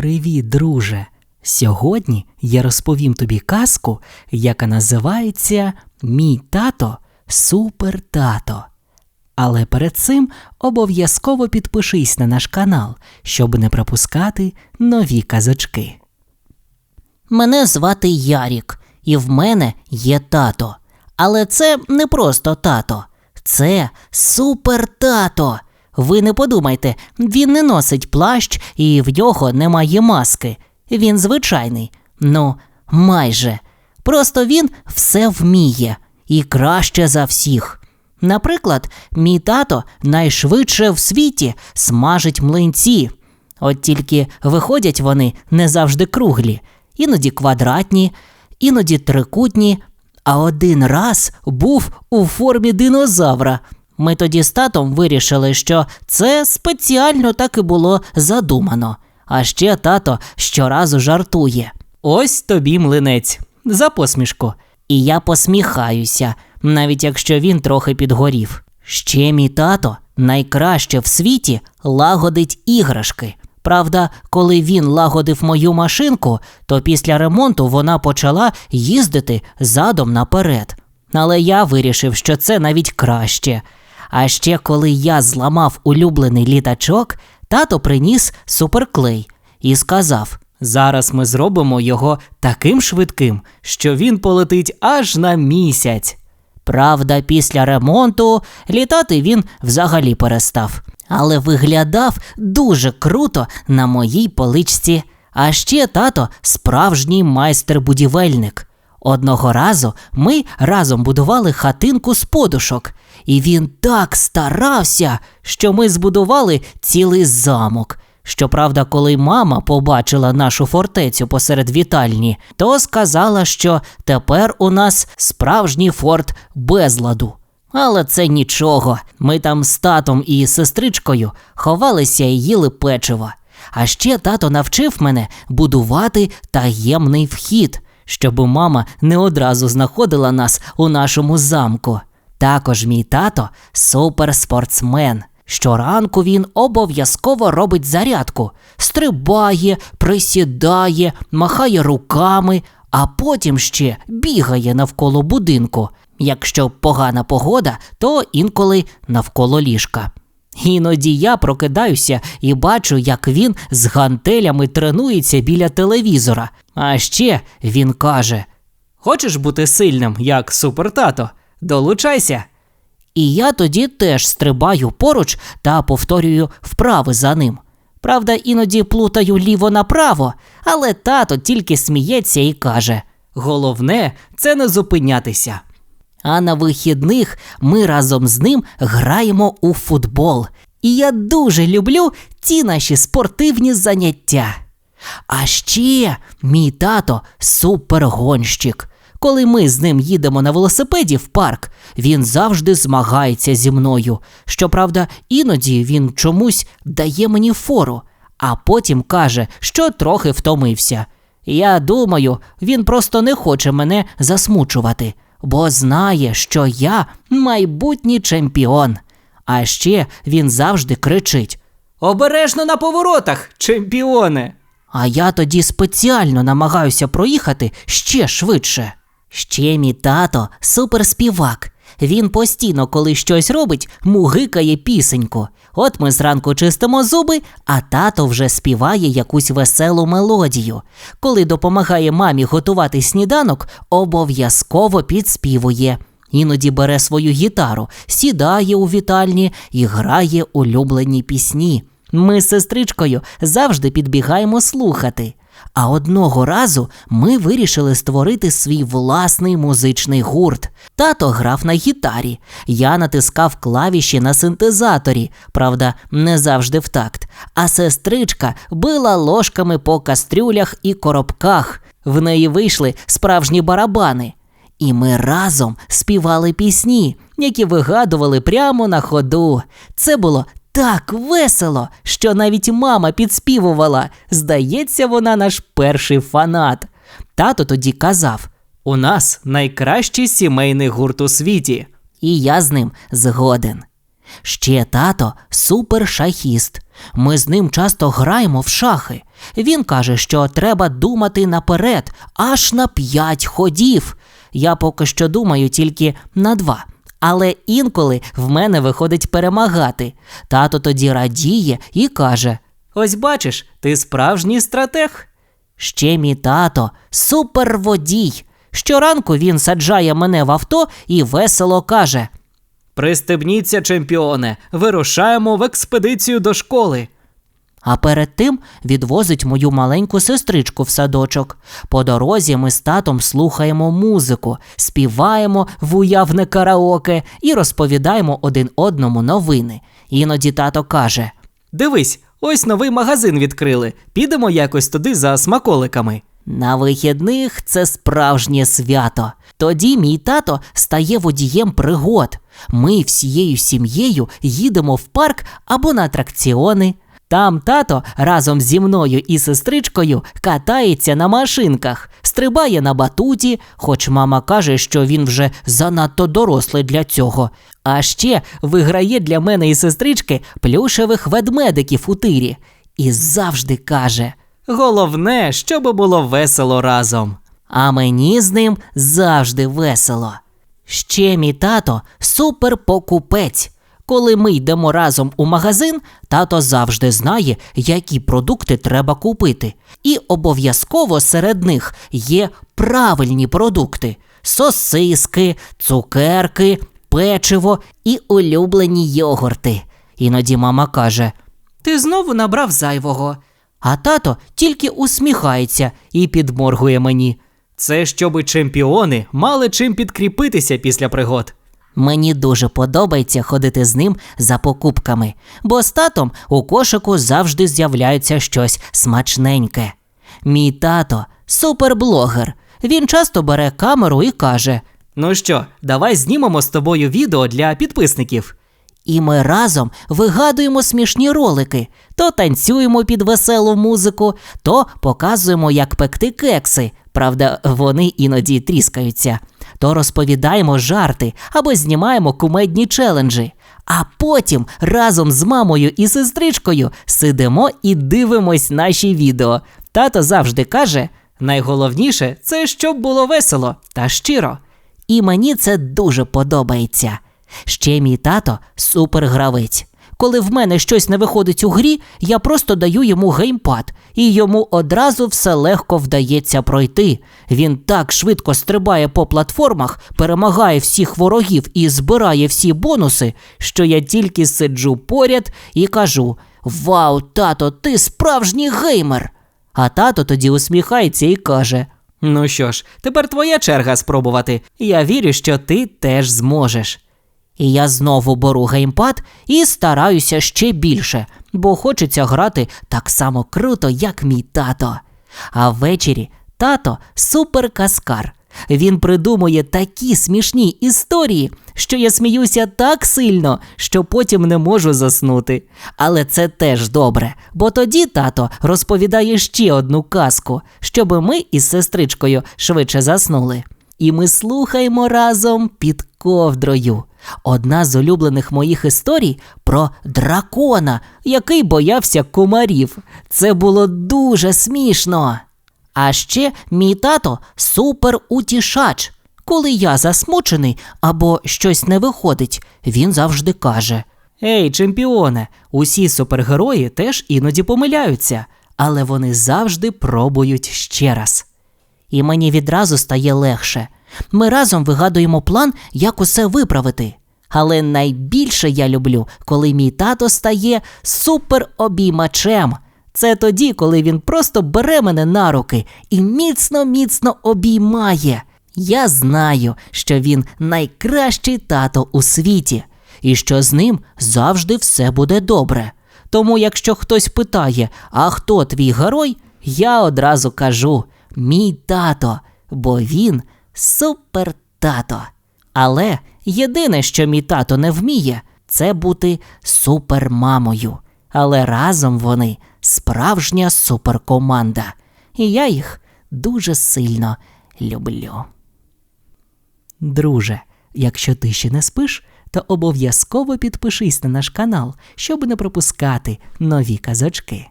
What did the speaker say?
Привіт, друже! Сьогодні я розповім тобі казку, яка називається Мій тато Супер тато. Але перед цим обов'язково підпишись на наш канал, щоб не пропускати нові казочки. Мене звати Ярік, і в мене є тато. Але це не просто тато, це супер тато. Ви не подумайте, він не носить плащ і в нього немає маски. Він звичайний. Ну, майже. Просто він все вміє і краще за всіх. Наприклад, мій тато найшвидше в світі смажить млинці. От тільки виходять вони не завжди круглі, іноді квадратні, іноді трикутні, а один раз був у формі динозавра. Ми тоді з татом вирішили, що це спеціально так і було задумано. А ще тато щоразу жартує. Ось тобі млинець за посмішку. І я посміхаюся, навіть якщо він трохи підгорів. Ще мій тато найкраще в світі лагодить іграшки. Правда, коли він лагодив мою машинку, то після ремонту вона почала їздити задом наперед. Але я вирішив, що це навіть краще. А ще коли я зламав улюблений літачок, тато приніс суперклей і сказав: Зараз ми зробимо його таким швидким, що він полетить аж на місяць. Правда, після ремонту літати він взагалі перестав, але виглядав дуже круто на моїй поличці. А ще тато справжній майстер-будівельник. Одного разу ми разом будували хатинку з подушок, і він так старався, що ми збудували цілий замок. Щоправда, коли мама побачила нашу фортецю посеред вітальні, то сказала, що тепер у нас справжній форт безладу. Але це нічого. Ми там з татом і сестричкою ховалися і їли печиво. А ще тато навчив мене будувати таємний вхід, щоб мама не одразу знаходила нас у нашому замку. Також мій тато суперспортсмен. Щоранку він обов'язково робить зарядку, стрибає, присідає, махає руками, а потім ще бігає навколо будинку. Якщо погана погода, то інколи навколо ліжка. Іноді я прокидаюся і бачу, як він з гантелями тренується біля телевізора. А ще він каже: Хочеш бути сильним, як супертато? Долучайся. І я тоді теж стрибаю поруч та повторюю вправи за ним. Правда, іноді плутаю ліво направо, але тато тільки сміється і каже: Головне це не зупинятися. А на вихідних ми разом з ним граємо у футбол. І я дуже люблю ці наші спортивні заняття. А ще мій тато супергонщик. Коли ми з ним їдемо на велосипеді в парк, він завжди змагається зі мною. Щоправда, іноді він чомусь дає мені фору, а потім каже, що трохи втомився. Я думаю, він просто не хоче мене засмучувати, бо знає, що я майбутній чемпіон. А ще він завжди кричить: Обережно на поворотах, чемпіоне! А я тоді спеціально намагаюся проїхати ще швидше. Ще мій тато суперспівак. Він постійно, коли щось робить, мугикає пісеньку. От ми зранку чистимо зуби, а тато вже співає якусь веселу мелодію. Коли допомагає мамі готувати сніданок, обов'язково підспівує. Іноді бере свою гітару, сідає у вітальні і грає улюблені пісні. Ми з сестричкою завжди підбігаємо слухати. А одного разу ми вирішили створити свій власний музичний гурт. Тато грав на гітарі, я натискав клавіші на синтезаторі, правда, не завжди в такт. А сестричка била ложками по кастрюлях і коробках. В неї вийшли справжні барабани. І ми разом співали пісні, які вигадували прямо на ходу. Це було так весело, що навіть мама підспівувала. Здається, вона наш перший фанат. Тато тоді казав: У нас найкращий сімейний гурт у світі. І я з ним згоден. Ще тато супершахіст. Ми з ним часто граємо в шахи. Він каже, що треба думати наперед, аж на п'ять ходів. Я поки що думаю тільки на два. Але інколи в мене виходить перемагати. Тато тоді радіє і каже: Ось бачиш, ти справжній стратег. Ще мій тато суперводій. Щоранку він саджає мене в авто і весело каже: Пристебніться, чемпіоне, вирушаємо в експедицію до школи. А перед тим відвозить мою маленьку сестричку в садочок. По дорозі ми з татом слухаємо музику, співаємо в уявне караоке і розповідаємо один одному новини. Іноді тато каже: Дивись, ось новий магазин відкрили. Підемо якось туди за смаколиками. На вихідних це справжнє свято. Тоді мій тато стає водієм пригод. Ми всією сім'єю їдемо в парк або на атракціони. Там тато разом зі мною і сестричкою катається на машинках, стрибає на батуті, хоч мама каже, що він вже занадто дорослий для цього. А ще виграє для мене і сестрички плюшевих ведмедиків у тирі. І завжди каже: Головне, щоб було весело разом. а мені з ним завжди весело. Ще мій тато суперпокупець. Коли ми йдемо разом у магазин, тато завжди знає, які продукти треба купити. І обов'язково серед них є правильні продукти: сосиски, цукерки, печиво і улюблені йогурти. Іноді мама каже: Ти знову набрав зайвого. а тато тільки усміхається і підморгує мені. Це щоби чемпіони мали чим підкріпитися після пригод. Мені дуже подобається ходити з ним за покупками, бо з татом у кошику завжди з'являється щось смачненьке. Мій тато суперблогер. Він часто бере камеру і каже: Ну що, давай знімемо з тобою відео для підписників. і ми разом вигадуємо смішні ролики, то танцюємо під веселу музику, то показуємо, як пекти кекси. Правда, вони іноді тріскаються, то розповідаємо жарти або знімаємо кумедні челенджі. А потім разом з мамою і сестричкою сидимо і дивимось наші відео. Тато завжди каже: Найголовніше це щоб було весело та щиро. і мені це дуже подобається. Ще мій тато супергравець. Коли в мене щось не виходить у грі, я просто даю йому геймпад, і йому одразу все легко вдається пройти. Він так швидко стрибає по платформах, перемагає всіх ворогів і збирає всі бонуси, що я тільки сиджу поряд і кажу: Вау, тато, ти справжній геймер! А тато тоді усміхається і каже: Ну що ж, тепер твоя черга спробувати. Я вірю, що ти теж зможеш. І я знову беру геймпад і стараюся ще більше, бо хочеться грати так само круто, як мій тато. А ввечері тато суперкаскар. Він придумує такі смішні історії, що я сміюся так сильно, що потім не можу заснути. Але це теж добре, бо тоді тато розповідає ще одну казку, щоби ми із сестричкою швидше заснули. І ми слухаємо разом під ковдрою. Одна з улюблених моїх історій про дракона, який боявся комарів. Це було дуже смішно. А ще мій тато суперутішач. Коли я засмучений або щось не виходить, він завжди каже: Ей, чемпіоне, усі супергерої теж іноді помиляються, але вони завжди пробують ще раз. І мені відразу стає легше. Ми разом вигадуємо план, як усе виправити. Але найбільше я люблю, коли мій тато стає суперобіймачем. Це тоді, коли він просто бере мене на руки і міцно-міцно обіймає. Я знаю, що він найкращий тато у світі, і що з ним завжди все буде добре. Тому, якщо хтось питає, а хто твій герой, я одразу кажу мій тато, бо він супер тато. Але єдине, що мій тато не вміє, це бути супермамою. Але разом вони справжня суперкоманда. І я їх дуже сильно люблю. Друже, якщо ти ще не спиш, то обов'язково підпишись на наш канал, щоб не пропускати нові казочки.